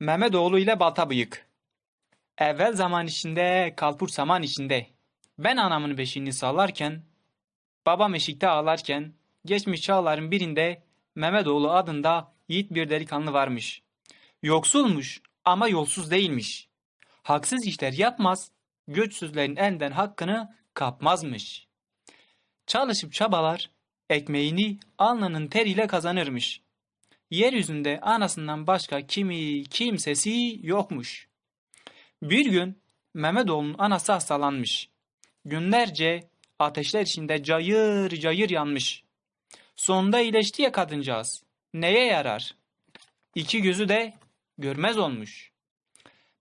Mehmetoğlu ile Balta Bıyık. Evvel zaman içinde, kalpur saman içinde. Ben anamın beşiğini sallarken, babam eşikte ağlarken, geçmiş çağların birinde Mehmetoğlu adında yiğit bir delikanlı varmış. Yoksulmuş ama yolsuz değilmiş. Haksız işler yapmaz, göçsüzlerin elinden hakkını kapmazmış. Çalışıp çabalar, ekmeğini alnının teriyle kazanırmış. Yeryüzünde anasından başka kimi kimsesi yokmuş. Bir gün Mehmetoğlu'nun anası hastalanmış. Günlerce ateşler içinde cayır cayır yanmış. Sonunda iyileşti ya kadıncağız. Neye yarar? İki gözü de görmez olmuş.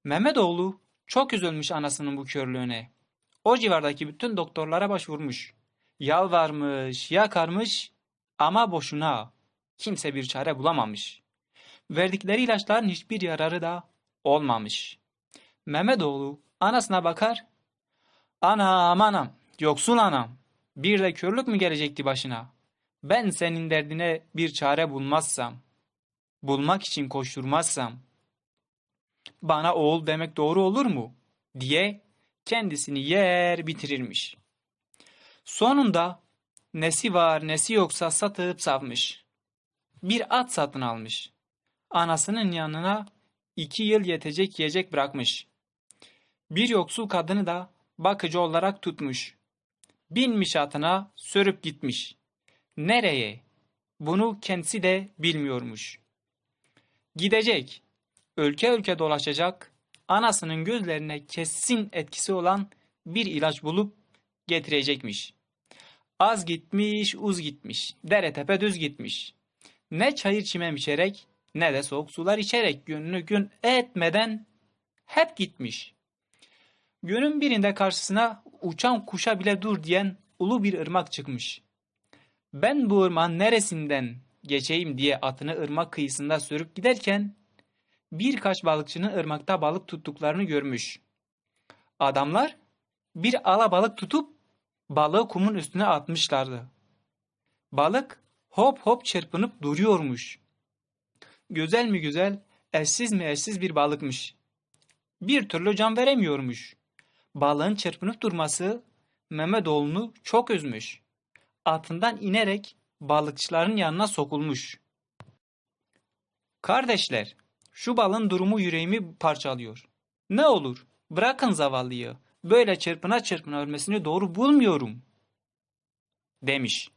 Mehmetoğlu çok üzülmüş anasının bu körlüğüne. O civardaki bütün doktorlara başvurmuş. Yalvarmış, yakarmış ama boşuna. Kimse bir çare bulamamış. Verdikleri ilaçların hiçbir yararı da olmamış. Mehmetoğlu anasına bakar. Anam anam, yoksul anam. Bir de körlük mü gelecekti başına? Ben senin derdine bir çare bulmazsam, bulmak için koşturmazsam, bana oğul demek doğru olur mu? diye kendisini yer bitirirmiş. Sonunda nesi var nesi yoksa satıp savmış. Bir at satın almış. Anasının yanına iki yıl yetecek yiyecek bırakmış. Bir yoksul kadını da bakıcı olarak tutmuş. Binmiş atına sürüp gitmiş. Nereye? Bunu kendisi de bilmiyormuş. Gidecek. Ülke ülke dolaşacak. Anasının gözlerine kesin etkisi olan bir ilaç bulup getirecekmiş. Az gitmiş, uz gitmiş. Dere tepe düz gitmiş. Ne çayır çimen içerek ne de soğuk sular içerek gününü gün etmeden hep gitmiş. Günün birinde karşısına uçan kuşa bile dur diyen ulu bir ırmak çıkmış. Ben bu ırmağın neresinden geçeyim diye atını ırmak kıyısında sürüp giderken birkaç balıkçının ırmakta balık tuttuklarını görmüş. Adamlar bir alabalık tutup balığı kumun üstüne atmışlardı. Balık hop hop çırpınıp duruyormuş. Güzel mi güzel, eşsiz mi eşsiz bir balıkmış. Bir türlü can veremiyormuş. Balığın çırpınıp durması Mehmetoğlu'nu çok üzmüş. Atından inerek balıkçıların yanına sokulmuş. Kardeşler, şu balın durumu yüreğimi parçalıyor. Ne olur, bırakın zavallıyı. Böyle çırpına çırpına ölmesini doğru bulmuyorum. Demiş.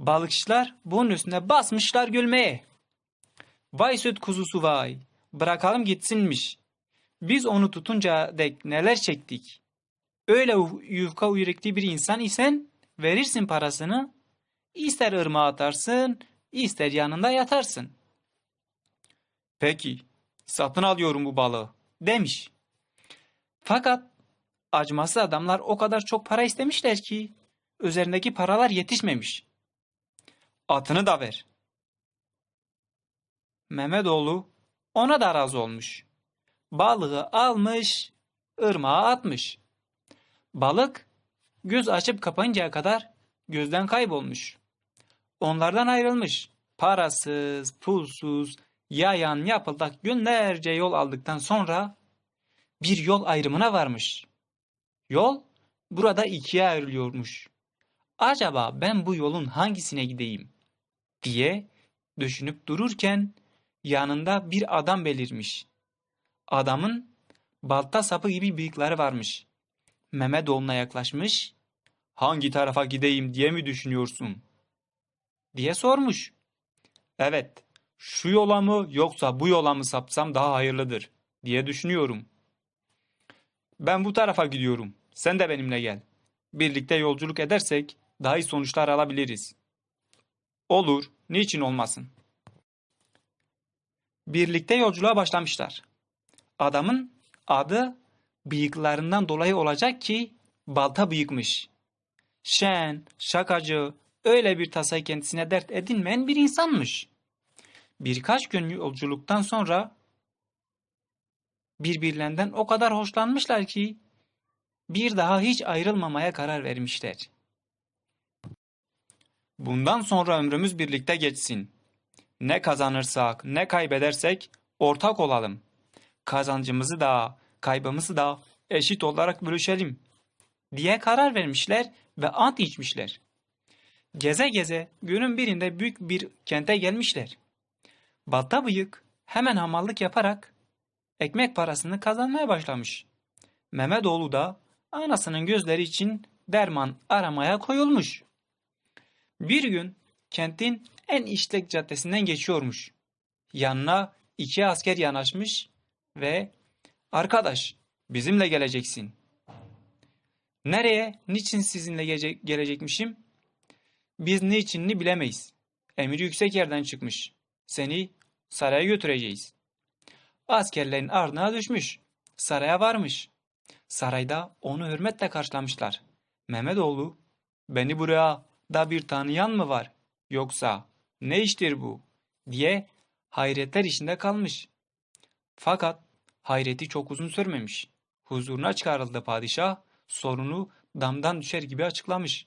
Balıkçılar bunun üstüne basmışlar gülmeye. Vay süt kuzusu vay. Bırakalım gitsinmiş. Biz onu tutunca dek neler çektik. Öyle yufka yürekli bir insan isen verirsin parasını. İster ırmağa atarsın, ister yanında yatarsın. Peki, satın alıyorum bu balığı, demiş. Fakat acımasız adamlar o kadar çok para istemişler ki üzerindeki paralar yetişmemiş. Atını da ver. Mehmetoğlu ona da razı olmuş. Balığı almış, ırmağa atmış. Balık göz açıp kapayıncaya kadar gözden kaybolmuş. Onlardan ayrılmış. Parasız, pulsuz, yayan yapıldak günlerce yol aldıktan sonra bir yol ayrımına varmış. Yol burada ikiye ayrılıyormuş. Acaba ben bu yolun hangisine gideyim diye düşünüp dururken yanında bir adam belirmiş. Adamın balta sapı gibi bıyıkları varmış. Mehmetoğlu'na yaklaşmış. Hangi tarafa gideyim diye mi düşünüyorsun? diye sormuş. Evet, şu yola mı yoksa bu yola mı sapsam daha hayırlıdır diye düşünüyorum. Ben bu tarafa gidiyorum. Sen de benimle gel. Birlikte yolculuk edersek daha iyi sonuçlar alabiliriz. Olur, niçin olmasın? Birlikte yolculuğa başlamışlar. Adamın adı bıyıklarından dolayı olacak ki balta bıyıkmış. Şen, şakacı, öyle bir tasayı kendisine dert edinmeyen bir insanmış. Birkaç gün yolculuktan sonra birbirlerinden o kadar hoşlanmışlar ki bir daha hiç ayrılmamaya karar vermişler. Bundan sonra ömrümüz birlikte geçsin. Ne kazanırsak, ne kaybedersek Ortak olalım. Kazancımızı da kaybımızı da eşit olarak bölüşelim diye karar vermişler ve ant içmişler. Geze geze günün birinde büyük bir kente gelmişler. Balta bıyık hemen hamallık yaparak ekmek parasını kazanmaya başlamış. Mehmetoğlu da anasının gözleri için derman aramaya koyulmuş. Bir gün kentin en işlek caddesinden geçiyormuş. Yanına iki asker yanaşmış ve "Arkadaş, bizimle geleceksin." "Nereye? Niçin sizinle gece- gelecekmişim?" "Biz niçinini bilemeyiz. Emir yüksek yerden çıkmış. Seni saraya götüreceğiz." Askerlerin ardına düşmüş. Saraya varmış. Sarayda onu hürmetle karşılamışlar. Mehmetoğlu, beni buraya da bir tanıyan mı var? Yoksa ne iştir bu? diye hayretler içinde kalmış. Fakat hayreti çok uzun sürmemiş. Huzuruna çıkarıldı padişah, sorunu damdan düşer gibi açıklamış.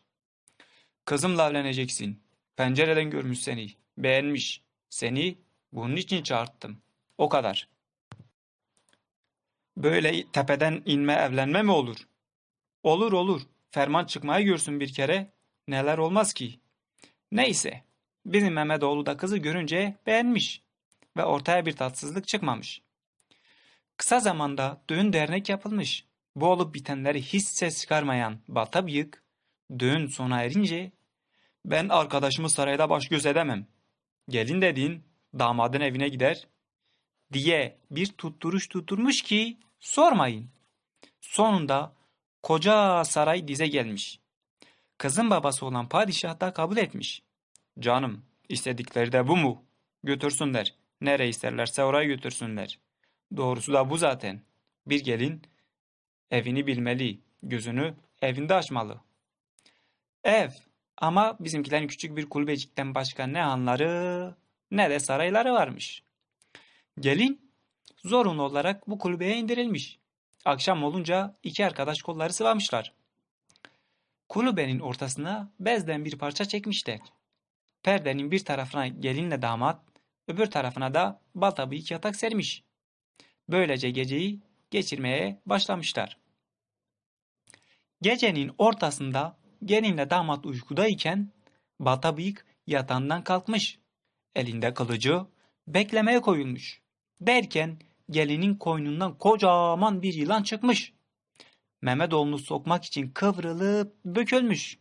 Kızımla evleneceksin. Pencereden görmüş seni. Beğenmiş. Seni bunun için çağırttım. O kadar. Böyle tepeden inme evlenme mi olur? Olur olur. Ferman çıkmayı görsün bir kere. Neler olmaz ki? Neyse. Bizim Mehmetoğlu da kızı görünce beğenmiş. Ve ortaya bir tatsızlık çıkmamış. Kısa zamanda düğün dernek yapılmış. Bu olup bitenleri hiç ses çıkarmayan Balta Bıyık, düğün sona erince ben arkadaşımı sarayda baş göz edemem. Gelin dediğin damadın evine gider diye bir tutturuş tutturmuş ki sormayın. Sonunda koca saray dize gelmiş. Kızın babası olan padişah da kabul etmiş. Canım istedikleri de bu mu? Götürsünler. Nereye isterlerse oraya götürsünler. Doğrusu da bu zaten. Bir gelin evini bilmeli, gözünü evinde açmalı. Ev ama bizimkilerin küçük bir kulübecikten başka ne hanları ne de sarayları varmış. Gelin zorunlu olarak bu kulübeye indirilmiş. Akşam olunca iki arkadaş kolları sıvamışlar. Kulübenin ortasına bezden bir parça çekmişler. Perdenin bir tarafına gelinle damat, öbür tarafına da balta bıyık yatak sermiş. Böylece geceyi geçirmeye başlamışlar. Gecenin ortasında gelinle damat uykudayken balta bıyık yatağından kalkmış. Elinde kılıcı beklemeye koyulmuş. Derken gelinin koynundan kocaman bir yılan çıkmış. Mehmetoğlu'nu sokmak için kıvrılıp bükülmüş.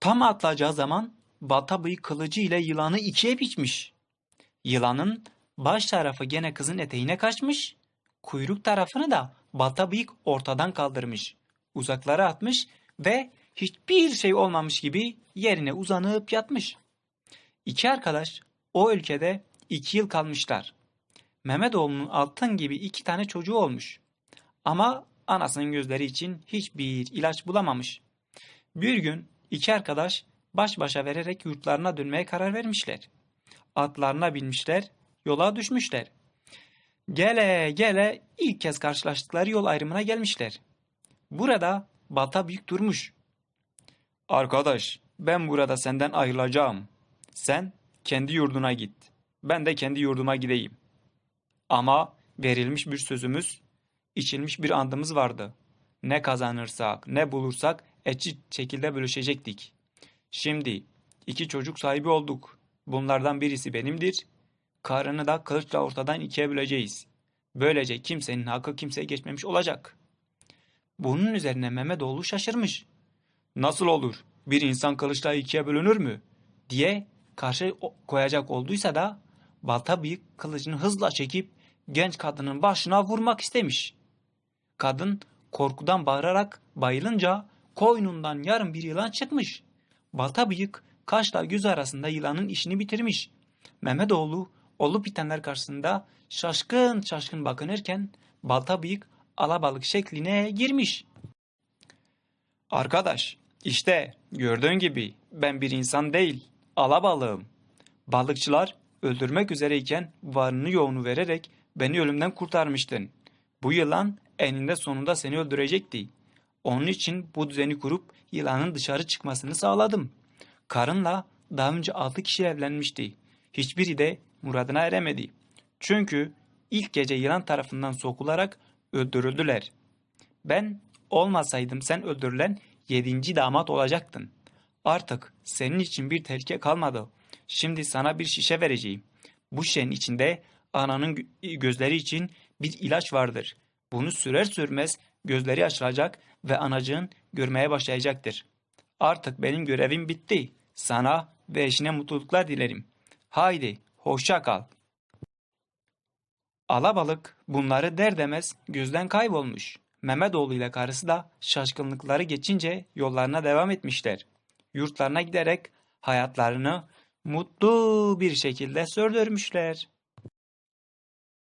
Tam atlayacağı zaman balta bıyık kılıcı ile yılanı ikiye biçmiş. Yılanın baş tarafı gene kızın eteğine kaçmış, kuyruk tarafını da balta bıyık ortadan kaldırmış. Uzaklara atmış ve hiçbir şey olmamış gibi yerine uzanıp yatmış. İki arkadaş o ülkede iki yıl kalmışlar. Mehmetoğlu'nun altın gibi iki tane çocuğu olmuş. Ama anasının gözleri için hiçbir ilaç bulamamış. Bir gün iki arkadaş baş başa vererek yurtlarına dönmeye karar vermişler. Atlarına binmişler, yola düşmüşler. Gele gele ilk kez karşılaştıkları yol ayrımına gelmişler. Burada balta büyük durmuş. Arkadaş, ben burada senden ayrılacağım. Sen kendi yurduna git. Ben de kendi yurduma gideyim. Ama verilmiş bir sözümüz, içilmiş bir andımız vardı. Ne kazanırsak, ne bulursak eşit şekilde bölüşecektik. Şimdi iki çocuk sahibi olduk. Bunlardan birisi benimdir. Karını da kılıçla ortadan ikiye böleceğiz. Böylece kimsenin hakkı kimseye geçmemiş olacak. Bunun üzerine Mehmetoğlu şaşırmış. Nasıl olur? Bir insan kılıçla ikiye bölünür mü? diye karşı koyacak olduysa da balta büyük kılıcını hızla çekip genç kadının başına vurmak istemiş. Kadın korkudan bağırarak bayılınca koynundan yarım bir yılan çıkmış. Balta bıyık kaşla göz arasında yılanın işini bitirmiş. Mehmetoğlu olup bitenler karşısında şaşkın şaşkın bakınırken balta bıyık alabalık şekline girmiş. Arkadaş işte gördüğün gibi ben bir insan değil alabalığım. Balıkçılar öldürmek üzereyken varını yoğunu vererek beni ölümden kurtarmıştın. Bu yılan eninde sonunda seni öldürecekti. Onun için bu düzeni kurup yılanın dışarı çıkmasını sağladım. Karınla daha önce altı kişi evlenmişti. Hiçbiri de muradına eremedi. Çünkü ilk gece yılan tarafından sokularak öldürüldüler. Ben olmasaydım sen öldürülen yedinci damat olacaktın. Artık senin için bir tehlike kalmadı. Şimdi sana bir şişe vereceğim. Bu şişenin içinde ananın gö- gözleri için bir ilaç vardır. Bunu sürer sürmez gözleri açılacak ve anacığın görmeye başlayacaktır. Artık benim görevim bitti. Sana ve eşine mutluluklar dilerim. Haydi, hoşça kal. Alabalık bunları der demez gözden kaybolmuş. Mehmetoğlu ile karısı da şaşkınlıkları geçince yollarına devam etmişler. Yurtlarına giderek hayatlarını mutlu bir şekilde sürdürmüşler.